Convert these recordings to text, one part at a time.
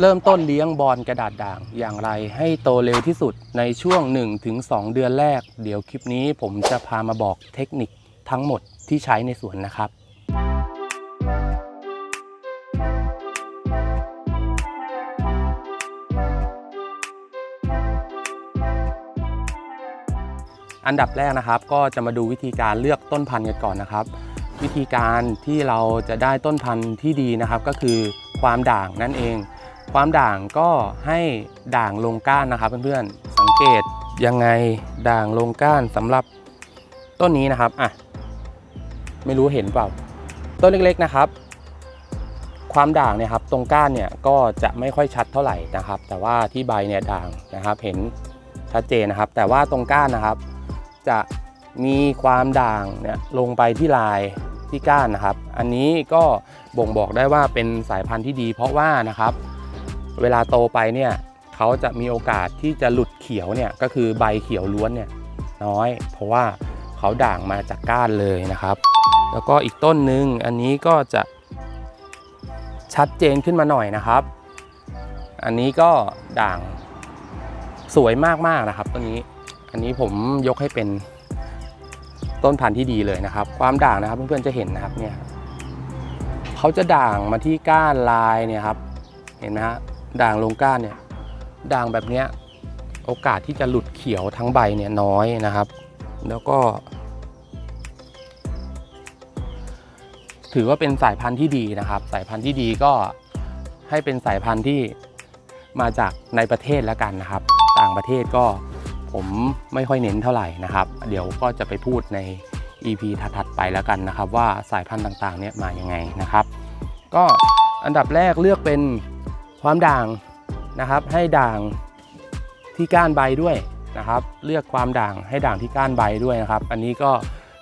เริ่มต้นเลี้ยงบอลกระดาษด่างอย่างไรให้โตเร็วที่สุดในช่วง 1-2 เดือนแรก เดี๋ยวคลิปนี้ผมจะพามาบอกเทคนิคทั้งหมดที่ใช้ในสวนนะครับอันดับแรกนะครับก็จะมาดูวิธีการเลือกต้นพันธุ์กันก่อนนะครับ วิธีการที่เราจะได้ต้นพันธุ์ที่ดีนะครับ ก็คือความด่างนั่นเอง ความด่างก็ให้ด่างลงก้านนะครับเพื่อนๆ สังเกตยังไงด่างลงก้านสำหรับต้นนี้นะครับอะไม่รู้เห็นเปล่า ต้นเล็กๆนะครับ ความด่างเนี่ยครับตรงก้านเนี่ยก็จะไม่ค่อยชัดเท่าไหร่นะครับ แต่ว่าที่ใบเนี่ยด่างนะครับเห็นชัดเจนนะครับ แต่ว่าตรงก้านนะครับ จะมีความด่างเนี่ยลงไปที่ลายที่ก้านนะครับ อันนี้ก็บ่งบอกได้ว่าเป็นสายพันธุ์ที่ดี เพราะว่านะครับ เวลาโตไปเนี่ยเขาจะมีโอกาสที่จะหลุดเขียวเนี่ยก็คือใบเขียวล้วนเนี่ยน้อย เพราะว่าเขาด่างมาจากก้านเลยนะครับ แล้วก็อีกต้นหนึ่งอันนี้ก็จะชัดเจนขึ้นมาหน่อยนะครับ อันนี้ก็ด่างสวยมากๆนะครับต้นนี้ อันนี้ผมยกให้เป็นต้นพันธุ์ที่ดีเลยนะครับ ความด่างนะครับเพื่อนๆจะเห็นนะครับเนี่ยเขาจะด่างมาที่ก้านลายเนี่ยครับ เห็นไหมฮะ ด่างลงก้านเนี่ยด่างแบบเนี้ยโอกาสที่จะหลุดเขียวทั้งใบเนี่ยน้อยนะครับ แล้วก็ ถือว่าเป็นสายพันธุ์ที่ดีนะครับ สายพันธุ์ที่ดีก็ให้เป็นสายพันธุ์ที่มาจากในประเทศแล้วกันนะครับ ต่างประเทศก็ผมไม่ค่อยเน้นเท่าไหร่นะครับ เดี๋ยวก็จะไปพูดใน EP ถัดๆไปแล้วกันนะครับ ว่าสายพันธุ์ต่างๆเนี่ยมายังไงนะครับ ก็อันดับแรกเลือกเป็น ความด่างนะครับ ให้ด่างที่ก้านใบด้วยนะครับ เลือกความด่างให้ด่างที่ก้านใบด้วยนะครับ อันนี้ก็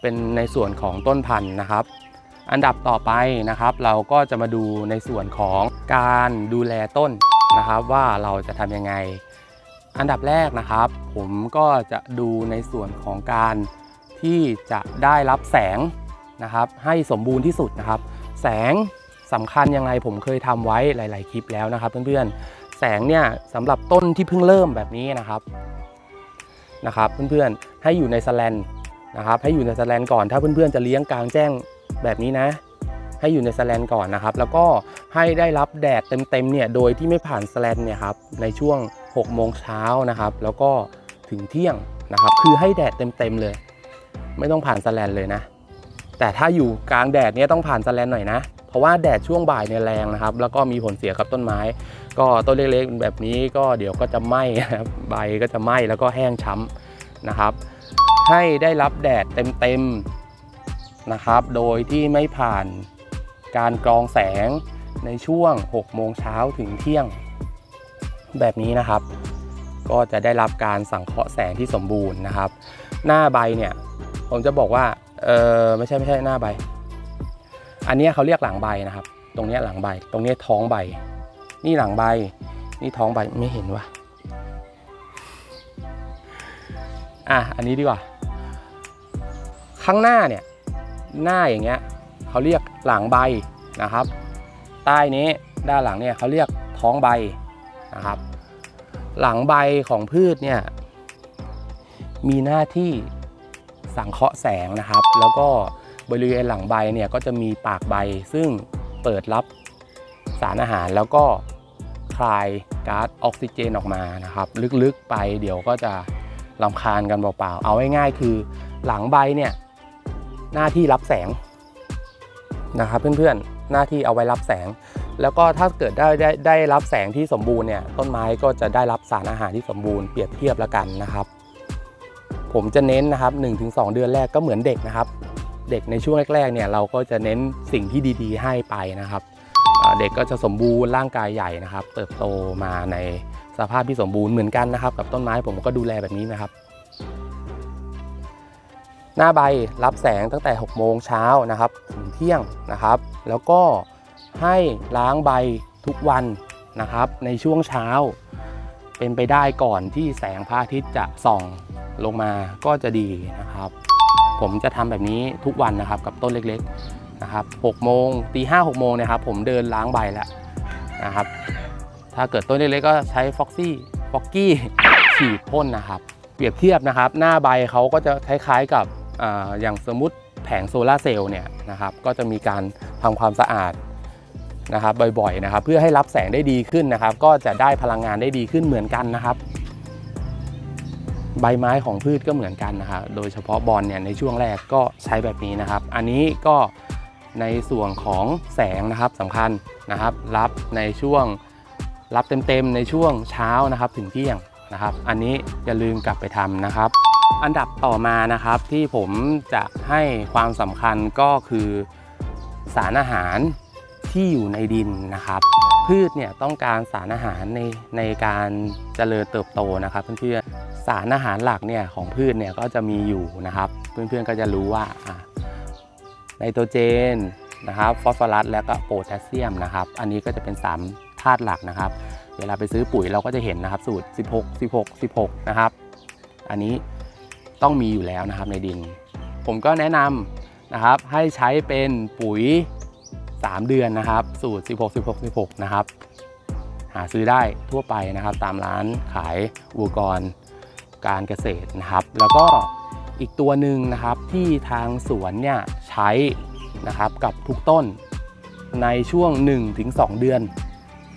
เป็นในส่วนของต้นพันธุ์นะครับ อันดับต่อไปนะครับ เราก็จะมาดูในส่วนของการดูแลต้นนะครับ ว่าเราจะทำยังไง อันดับแรกนะครับ ผมก็จะดูในส่วนของการที่จะได้รับแสงนะครับ ให้สมบูรณ์ที่สุดนะครับ แสง สำคัญยังไงผมเคยทำไว้หลาย ๆ คลิปแล้วนะครับ เพื่อนๆ แสงเนี่ยสำหรับต้นที่เพิ่งเริ่มแบบนี้นะครับนะครับ เพื่อนๆ ให้อยู่ในสแลนนะครับ ให้อยู่ในสแลนก่อนถ้าเพื่อนๆ จะเลี้ยงกลางแจ้งแบบนี้นะ ให้อยู่ในสแลนก่อนนะครับ แล้วก็ให้ได้รับแดดเต็มๆ เนี่ยโดยที่ไม่ผ่านสแลนเนี่ยครับในช่วง6โมงเช้านะครับ แล้วก็ถึงเที่ยงนะครับ คือให้แดดเต็มๆเลย ไม่ต้องผ่านสแลนเลยนะ แต่ถ้าอยู่กลางแดดเนี่ยต้องผ่านสแลนหน่อยนะ ราะว่าแดดช่วงบ่ายเนี่ยแรงนะครับ แล้วก็มีผลเสียกับต้นไม้ ก็ต้นเล็กๆแบบนี้ก็เดี๋ยวก็จะไหม้ครับใบก็จะไหม้แล้วก็แห้งช้ำนะครับ ให้ได้รับแดดเต็มๆนะครับ โดยที่ไม่ผ่านการกรองแสงในช่วง 6 โมงเช้าถึงเที่ยง แบบนี้นะครับ ก็จะได้รับการสังเคราะห์แสงที่สมบูรณ์นะครับ หน้าใบเนี่ย ผมจะบอกว่าเออไม่ใช่ไม่ใช่หน้าใบ อันนี้เขาเรียกหลังใบนะครับ ตรงนี้หลังใบ ตรงนี้ท้องใบ นี่หลังใบ นี่ท้องใบไม่เห็นวะอะอันนี้ดีกว่า ข้างหน้าเนี่ย หน้าอย่างเงี้ยเขาเรียกหลังใบนะครับ ใต้นี้ด้านหลังเนี่ยเขาเรียกท้องใบนะครับ หลังใบของพืชเนี่ยมีหน้าที่สังเคราะห์แสงนะครับ แล้วก็ บริเวณหลังใบเนี่ยก็จะมีปากใบ ซึ่งเปิดรับสารอาหารแล้วก็คลายก๊าซออกซิเจนออกมานะครับ ลึกๆไปเดี๋ยวก็จะลำคาญกันเปล่าๆ เอาง่ายๆคือหลังใบเนี่ยหน้าที่รับแสงนะครับเพื่อนๆหน้าที่เอาไว้รับแสง แล้วก็ถ้าเกิดได้ได้ได้รับแสงที่สมบูรณ์เนี่ยต้นไม้ก็จะได้รับสารอาหารที่สมบูรณ์เปรียบเทียบแล้วกันนะครับ ผมจะเน้นนะครับ 1-2 เดือนแรกก็เหมือนเด็กนะครับ เด็กในช่วงแรกๆเนี่ยเราก็จะเน้นสิ่งที่ดีๆ ให้ไปนะครับ เด็กก็จะสมบูรณ์ร่างกายใหญ่นะครับ เติบโตมาในสภาพที่สมบูรณ์เหมือนกันนะครับ กับต้นไม้ผมก็ดูแลแบบนี้นะครับ หน้าใบรับแสงตั้งแต่ 6 โมงเช้านะครับถึงเที่ยงนะครับ แล้วก็ให้ล้างใบทุกวันนะครับ ในช่วงเช้า เป็นไปได้ก่อนที่แสงพระอาทิตย์จะส่องลงมาก็จะดีนะครับ ผมจะทำแบบนี้ทุกวันนะครับกับต้นเล็กๆนะครับ6โมงตีห้าหกโมงนะครับผมเดินล้างใบแล้วนะครับถ้าเกิดต้นเล็กๆก็ใช้ฟ็อกซี่ฟ็อกกี้ฉีดพ่นนะครับ เปรียบเทียบนะครับ หน้าใบเขาก็จะคล้ายๆกับออย่างสมมุติแผงโซลาร์เซลล์เนี่ยนะครับก็จะมีการทำความสะอาดนะครับบ่อยๆนะครับ เพื่อให้รับแสงได้ดีขึ้นนะครับ ก็จะได้พลังงานได้ดีขึ้นเหมือนกันนะครับ ใบไม้ของพืชก็เหมือนกันนะครับโดยเฉพาะบอลเนี่ยในช่วงแรกก็ใช้แบบนี้นะครับ อันนี้ก็ในส่วนของแสงนะครับสำคัญนะครับ รับในช่วงรับเต็มๆในช่วงเช้านะครับถึงเที่ยงนะครับ อันนี้อย่าลืมกลับไปทำนะครับ อันดับต่อมานะครับที่ผมจะให้ความสำคัญก็คือสารอาหารที่อยู่ในดินนะครับ พืชเนี่ยต้องการสารอาหารในในการเจริญเติบโตนะครับเพื่อนๆสารอาหารหลักเนี่ยของพืชเนี่ยก็จะมีอยู่นะครับ เพื่อนๆก็จะรู้ว่าไนโตรเจนนะครับฟอสฟอรัสและก็โพแทสเซียมนะครับอันนี้ก็จะเป็นสามธาตุหลักนะครับ เวลาไปซื้อปุ๋ยเราก็จะเห็นนะครับสูตร 16 16 16 นะครับ อันนี้ต้องมีอยู่แล้วนะครับในดิน ผมก็แนะนำนะครับให้ใช้เป็นปุ๋ย 3 เดือนนะครับ สูตร 16 16 16 นะครับ หาซื้อได้ทั่วไปนะครับ ตามร้านขายอุปกรณ์การเกษตรนะครับ แล้วก็อีกตัวหนึ่งนะครับที่ทางสวนเนี่ยใช้นะครับกับทุกต้นในช่วง 1-2 เดือน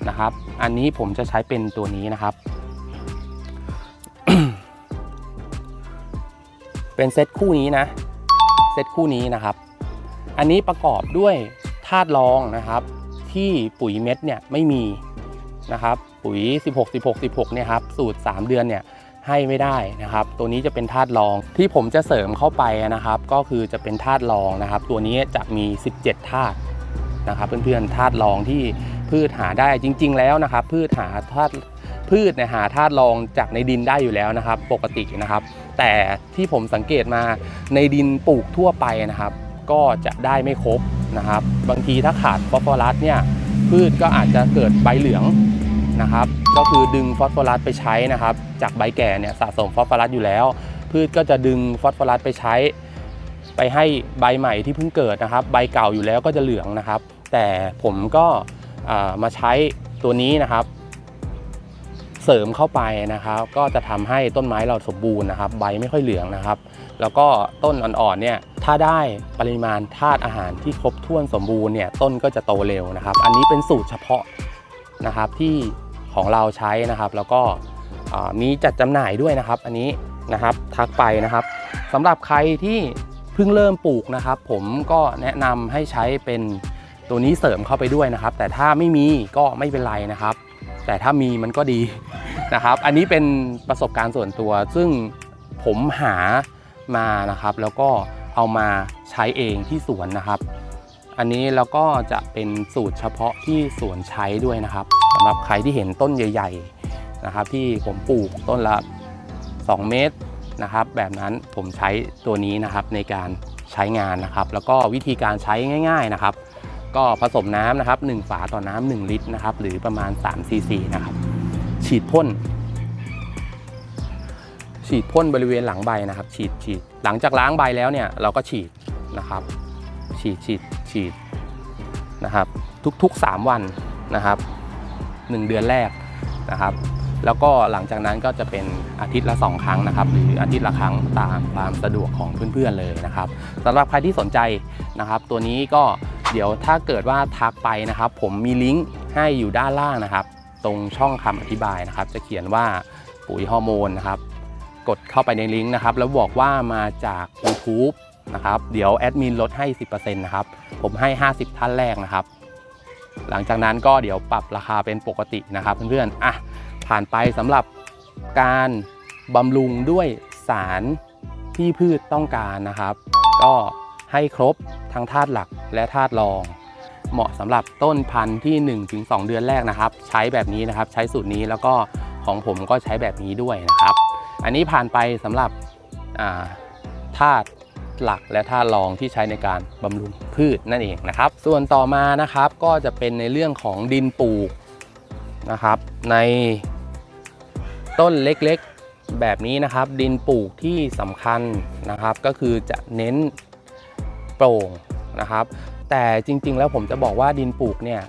นะครับ อันนี้ผมจะใช้เป็นตัวนี้นะครับ เป็นเซตคู่นี้นะ เซตคู่นี้นะครับ อันนี้ประกอบด้วย ธาตุรองนะครับ ที่ปุ๋ยเม็ดเนี่ยไม่มีนะครับ ปุ๋ย 16 16 16เนี่ยครับสูตร 3 เดือนเนี่ยให้ไม่ได้นะครับ ตัวนี้จะเป็นธาตุรองที่ผมจะเสริมเข้าไปนะครับ ก็คือจะเป็นธาตุรองนะครับ ตัวนี้จะมี 17ธาตุนะครับเพื่อนๆธาตุรองที่พืชหาได้จริง ๆ แล้วนะครับ พืชหาธาตุพืชเนี่ยหาธาตุรองจากในดินได้อยู่แล้วนะครับ ปกตินะครับ แต่ที่ผมสังเกตมาในดินปลูกทั่วไปนะครับ ก็จะได้ไม่ครบนะครับ บางทีถ้าขาดฟอสฟอรัสเนี่ยพืชก็อาจจะเกิดใบเหลืองนะครับ ก็คือดึงฟอสฟอรัสไปใช้นะครับ จากใบแก่เนี่ยสะสมฟอสฟอรัสอยู่แล้ว พืชก็จะดึงฟอสฟอรัสไปใช้ ไปให้ใบใหม่ที่เพิ่งเกิดนะครับ ใบเก่าอยู่แล้วก็จะเหลืองนะครับ แต่ผมก็มาใช้ตัวนี้นะครับ เสริมเข้าไปนะครับ ก็จะทำให้ต้นไม้เราสมบูรณ์นะครับ ใบไม่ค่อยเหลืองนะครับ แล้วก็ต้นอ่อนๆเนี่ยถ้าได้ปริมาณธาตุอาหารที่ครบถ้วนสมบูรณ์เนี่ยต้นก็จะโตเร็วนะครับ อันนี้เป็นสูตรเฉพาะนะครับที่ของเราใช้นะครับ แล้วก็มีจัดจำหน่ายด้วยนะครับ อันนี้นะครับทักไปนะครับสำหรับใครที่เพิ่งเริ่มปลูกนะครับ ผมก็แนะนำให้ใช้เป็นตัวนี้เสริมเข้าไปด้วยนะครับ แต่ถ้าไม่มีก็ไม่เป็นไรนะครับ แต่ถ้ามีมันก็ดีนะครับ อันนี้เป็นประสบการณ์ส่วนตัว ซึ่งผมหา มานะครับ แล้วก็เอามาใช้เองที่สวนนะครับ อันนี้แล้วก็จะเป็นสูตรเฉพาะที่สวนใช้ด้วยนะครับสำหรับใครที่เห็นต้นใหญ่ ๆนะครับ ที่ผมปลูกต้นละ 2 เมตรนะครับ แบบนั้นผมใช้ตัวนี้นะครับในการใช้งานนะครับ แล้วก็วิธีการใช้ง่าย ๆนะครับ ก็ผสมน้ำนะครับ 1 ฝาต่อน้ำ1ลิตรนะครับ หรือประมาณ3ซีซีนะครับ ฉีดพ่น ฉีดพ่นบริเวณหลังใบนะครับ ฉีดฉีดหลังจากล้างใบแล้วเนี่ยเราก็ฉีดนะครับ ฉีดฉีดฉีดนะครับ ทุกๆ 3 วันนะครับ1เดือนแรกนะครับ แล้วก็หลังจากนั้นก็จะเป็นอาทิตย์ละ 2 ครั้งนะครับ หรืออาทิตย์ละครั้งตามความสะดวกของเพื่อนๆเลยนะครับสำหรับใครที่สนใจนะครับ ตัวนี้ก็เดี๋ยวถ้าเกิดว่าทักไปนะครับ ผมมีลิงก์ให้อยู่ด้านล่างนะครับ ตรงช่องคำอธิบายนะครับ จะเขียนว่าปุ๋ยฮอร์โมนนะครับ กดเข้าไปในลิงก์นะครับ แล้วบอกว่ามาจาก YouTube นะครับ เดี๋ยวแอดมินลดให้ 10%นะครับ ผมให้ 50 ท่านแรกนะครับ หลังจากนั้นก็เดี๋ยวปรับราคาเป็นปกตินะครับเพื่อนๆอะผ่านไปสำหรับการบำรุงด้วยสารที่พืชต้องการนะครับ ก็ให้ครบทั้งธาตุหลักและธาตุรอง เหมาะสำหรับต้นพันธุ์ที่ 1-2 เดือนแรกนะครับ ใช้แบบนี้นะครับ ใช้สูตรนี้แล้วก็ของผมก็ใช้แบบนี้ด้วยนะครับ อันนี้ผ่านไปสำหรับาธาตุหลักและธาตุรองที่ใช้ในการบำรุงพืชนั่นเองนะครับ ส่วนต่อมานะครับก็จะเป็นในเรื่องของดินปลูกนะครับในต้นเล็กๆแบบนี้นะครับ ดินปลูกที่สำคัญนะครับ ก็คือจะเน้นโปร่งนะครับ แต่จริงๆแล้วผมจะบอกว่าดินปลูกเนี่ย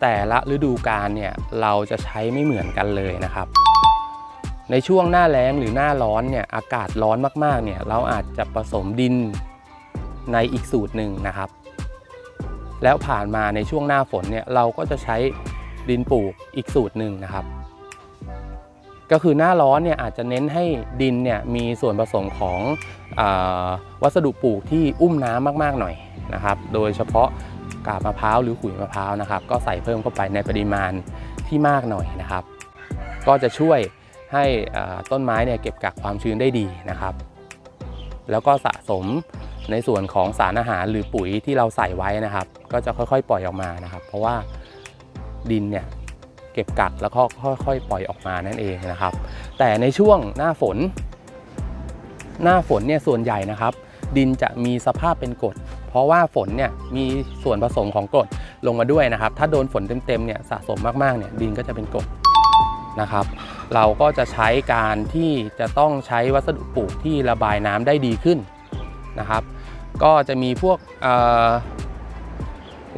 แต่ละฤดูกาลเนี่ยเราจะใช้ไม่เหมือนกันเลยนะครับ ในช่วงหน้าแล้งหรือหน้าร้อนเนี่ยอากาศร้อนมากๆเนี่ยเราอาจจะผสมดินในอีกสูตรหนึ่งนะครับ แล้วผ่านมาในช่วงหน้าฝนเนี่ยเราก็จะใช้ดินปลูกอีกสูตรหนึ่งนะครับ ก็คือหน้าร้อนเนี่ยอาจจะเน้นให้ดินเนี่ยมีส่วนผสมของอวัสดุปลูกที่อุ้มน้ำมากๆหน่อยนะครับ โดยเฉพาะกาบมะพร้าวหรือขุยมะพร้าวนะครับ ก็ใส่เพิ่มเข้าไปในปริมาณที่มากหน่อยนะครับ ก็จะช่วย ให้ต้นไม้เนี่ยเก็บกักความชื้นได้ดีนะครับ แล้วก็สะสมในส่วนของสารอาหารหรือปุ๋ยที่เราใส่ไว้นะครับ ก็จะค่อยๆ ปล่อยออกมานะครับ เพราะว่าดินเนี่ยเก็บกักแล้วก็ค่อยๆ ปล่อยออกมานั่นเองนะครับ แต่ในช่วงหน้าฝน หน้าฝนเนี่ยส่วนใหญ่นะครับ ดินจะมีสภาพเป็นกรดเพราะว่าฝนเนี่ยมีส่วนผสมของกรดลงมาด้วยนะครับ ถ้าโดนฝนเต็มๆเนี่ยสะสมมากๆเนี่ยดินก็จะเป็นกรดนะครับ เราก็จะใช้การที่จะต้องใช้วัสดุปลูกที่ระบายน้ำได้ดีขึ้นนะครับ ก็จะมีพวก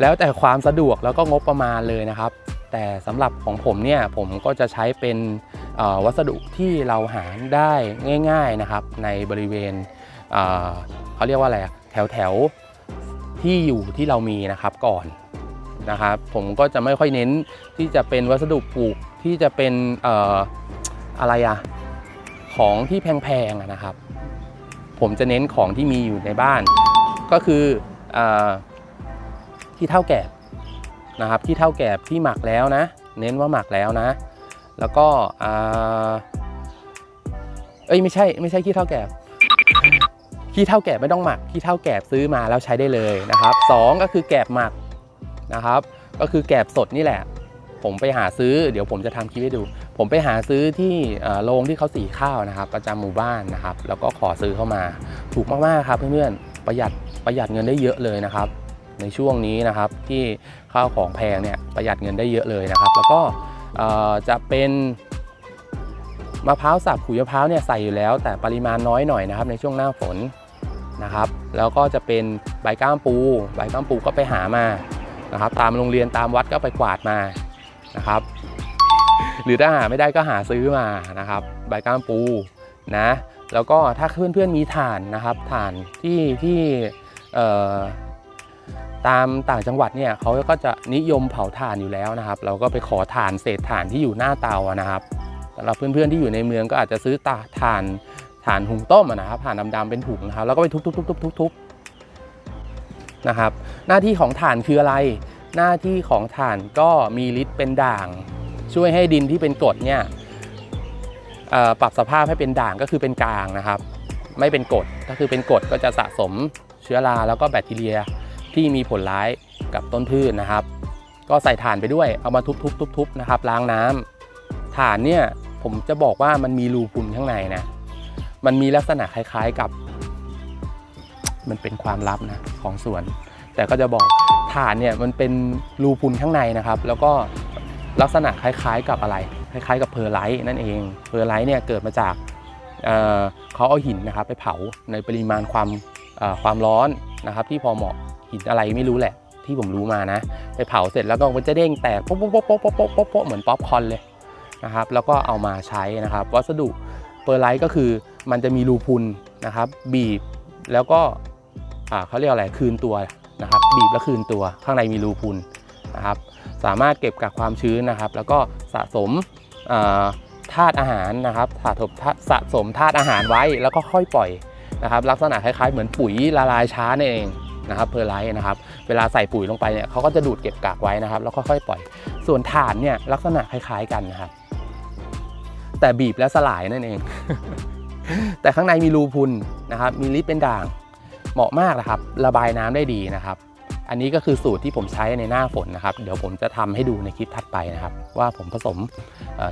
แล้วแต่ความสะดวกแล้วก็งบประมาณเลยนะครับ แต่สำหรับของผมเนี่ยผมก็จะใช้เป็นวัสดุที่เราหาได้ง่ายๆนะครับ ในบริเวณเเขาเรียกว่าอะไรแถวแถวๆที่อยู่ที่เรามีนะครับก่อน นะครับ ผมก็จะไม่ค่อยเน้นที่จะเป็นวัสดุปลูกที่จะเป็นเอ่ออะไรอะของที่แพงๆนะครับ ผมจะเน้นของที่มีอยู่ในบ้าน ก็คือเออที่เท่าแก่นะครับ ที่เท่าแก่ที่หมักแล้วนะ เน้นว่าหมักแล้วนะ แล้วก็อ่าเอ้ยไม่ใช่ไม่ใช่ขี้เท่าแก่ขี้เท่าแก่ไม่ต้องหมักขี้เท่าแก่ซื้อมาแล้วใช้ได้เลยนะครับสองก็คือแกบหมัก นะครับ ก็คือแกบสดนี่แหละ ผมไปหาซื้อเดี๋ยวผมจะทำคลิปให้ดู ผมไปหาซื้อที่โรงที่เขาสีข้าวนะครับ ประจำหมู่บ้านนะครับ แล้วก็ขอซื้อเข้ามา ถูกมากๆครับเพื่อนๆประหยัดประหยัดเงินได้เยอะเลยนะครับ ในช่วงนี้นะครับที่ข้าวของแพงเนี่ยประหยัดเงินได้เยอะเลยนะครับ แล้วก็จะเป็นมะพร้าวสับขุยมะพร้าวเนี่ยใส่อยู่แล้ว แต่ปริมาณน้อยหน่อยนะครับ ในช่วงหน้าฝนนะครับ แล้วก็จะเป็นใบก้ามปู ใบก้ามปูก็ไปหามา นะครับ ตามโรงเรียนตามวัดก็ไปกวาดมานะครับ หรือถ้าหาไม่ได้ก็หาซื้อมานะครับ ใบก้ามปูนะ แล้วก็ถ้าเพื่อนๆมีถ่านนะครับถ่านที่ที่ตามต่างจังหวัดเนี่ยเขาก็จะนิยมเผาถ่านอยู่แล้วนะครับ เราก็ไปขอถ่านเศษถ่านที่อยู่หน้าเตานะครับสำหรับเพื่อนๆที่อยู่ในเมืองก็อาจจะซื้อตาถ่านถ่านหุงต้มนะครับถ่านดำๆเป็นถุงนะครับแล้วก็ไปทุบๆๆๆๆ นะครับ หน้าที่ของถ่านคืออะไร หน้าที่ของถ่านก็มีฤทธิ์เป็นด่าง ช่วยให้ดินที่เป็นกรดเนี่ยปรับสภาพให้เป็นด่างก็คือเป็นกลางนะครับ ไม่เป็นกรดก็คือเป็นกรดก็จะสะสมเชื้อราแล้วก็แบคทีเรียที่มีผลร้ายกับต้นพืชนะครับ ก็ใส่ถ่านไปด้วยเอามาทุบๆๆนะครับ ล้างน้ำถ่านเนี่ยผมจะบอกว่ามันมีรูพุนข้างในนะมันมีลักษณะคล้ายๆกับ มันเป็นความลับนะของสวน แต่ก็จะบอกฐานเนี่ยมันเป็นรูพุนข้างในนะครับ แล้วก็ลักษณะคล้ายๆกับอะไร คล้ายๆ กับเพอร์ไลท์นั่นเองเพอร์ไลท์เนี่ยเกิดมาจากเเขาเอาหินนะครับไปเผาในปริมาณความความร้อนนะครับ ที่พอเหมาะหินอะไรไม่รู้แหละ ที่ผมรู้มานะ ไปเผาเสร็จแล้วก็มันจะเด้งแตกโป๊ะโป๊ะโป๊ะโป๊ะโป๊ะเหมือนป๊อปคอนเลยนะครับแล้วก็เอามาใช้นะครับ วัสดุเปอร์ไลท์ก็คือมันจะมีรูพุนนะครับ บีบแล้วก็ เขาเรียกอะไรคืนตัวนะครับ บีบแล้วคืนตัวข้างในมีรูพุนนะครับ สามารถเก็บกักความชื้นนะครับ แล้วก็สะสมธาตุอาหารนะครับสะสมธาตุสะสมธาตุอาหารไว้แล้วก็ค่อยปล่อยนะครับ ลักษณะคล้ายๆ เหมือนปุ๋ยละลายช้านั่นเองนะครับเพอร์ไลท์นะครับ เวลาใส่ปุ๋ยลงไปเนี่ยเขาก็จะดูดเก็บกากไว้นะครับ แล้วค่อยๆปล่อย ส่วนถ่านเนี่ยลักษณะคล้ายๆกันนะครับ แต่บีบแล้วสลายนั่นเอง แต่ข้างในมีรูพุนนะครับ มีลิปเป็นด่าง เหมาะมากนะครับ ระบายน้ำได้ดีนะครับ อันนี้ก็คือสูตรที่ผมใช้ในหน้าฝนนะครับ เดี๋ยวผมจะทำให้ดูในคลิปถัดไปนะครับ ว่าผมผสม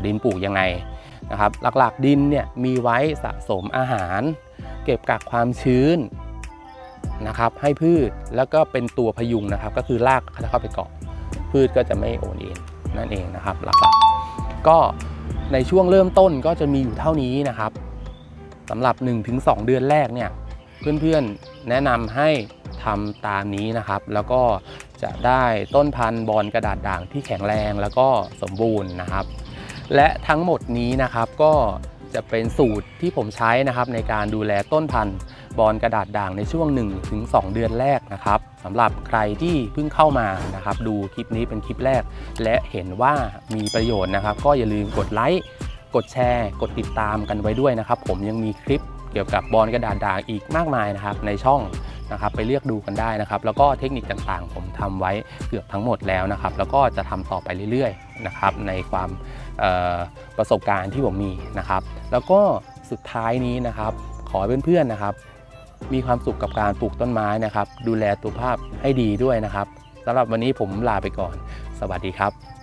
ดินปลูกยังไงนะครับ หลักๆดินเนี่ยมีไว้สะสมอาหาร เก็บกักความชื้นนะครับ ให้พืชแล้วก็เป็นตัวพยุงนะครับ ก็คือรากเขาจะเข้าไปเกาะพืชก็จะไม่โอนเอ็นนั่นเองนะครับหลักๆก็ในช่วงเริ่มต้นก็จะมีอยู่เท่านี้นะครับสำหรับ 1-2 เดือนแรกเนี่ย เพื่อนๆ แนะนำให้ทำตามนี้นะครับ แล้วก็จะได้ต้นพันธุ์บอนกระดาษด่างที่แข็งแรงแล้วก็สมบูรณ์นะครับ และทั้งหมดนี้นะครับก็จะเป็นสูตรที่ผมใช้นะครับ ในการดูแลต้นพันธุ์บอนกระดาษด่างในช่วง 1-2 เดือนแรกนะครับสำหรับใครที่เพิ่งเข้ามานะครับ ดูคลิปนี้เป็นคลิปแรก และเห็นว่ามีประโยชน์นะครับ ก็อย่าลืมกดไลค์กดแชร์ กดติดตามกันไว้ด้วยนะครับ ผมยังมีคลิป เกี่ยวกับบอนกระดาษด่างอีกมากมายนะครับในช่องนะครับไปเลือกดูกันได้นะครับ แล้วก็เทคนิคต่างๆ ผมทำไว้เกือบทั้งหมดแล้วนะครับ แล้วก็จะทำต่อไปเรื่อยๆนะครับในความประสบการณ์ที่ผมมีนะครับ แล้วก็สุดท้ายนี้นะครับ ขอให้เพื่อนๆนะครับมีความสุขกับการปลูกต้นไม้นะครับ ดูแลตัวภาพให้ดีด้วยนะครับสำหรับวันนี้ผมลาไปก่อน สวัสดีครับ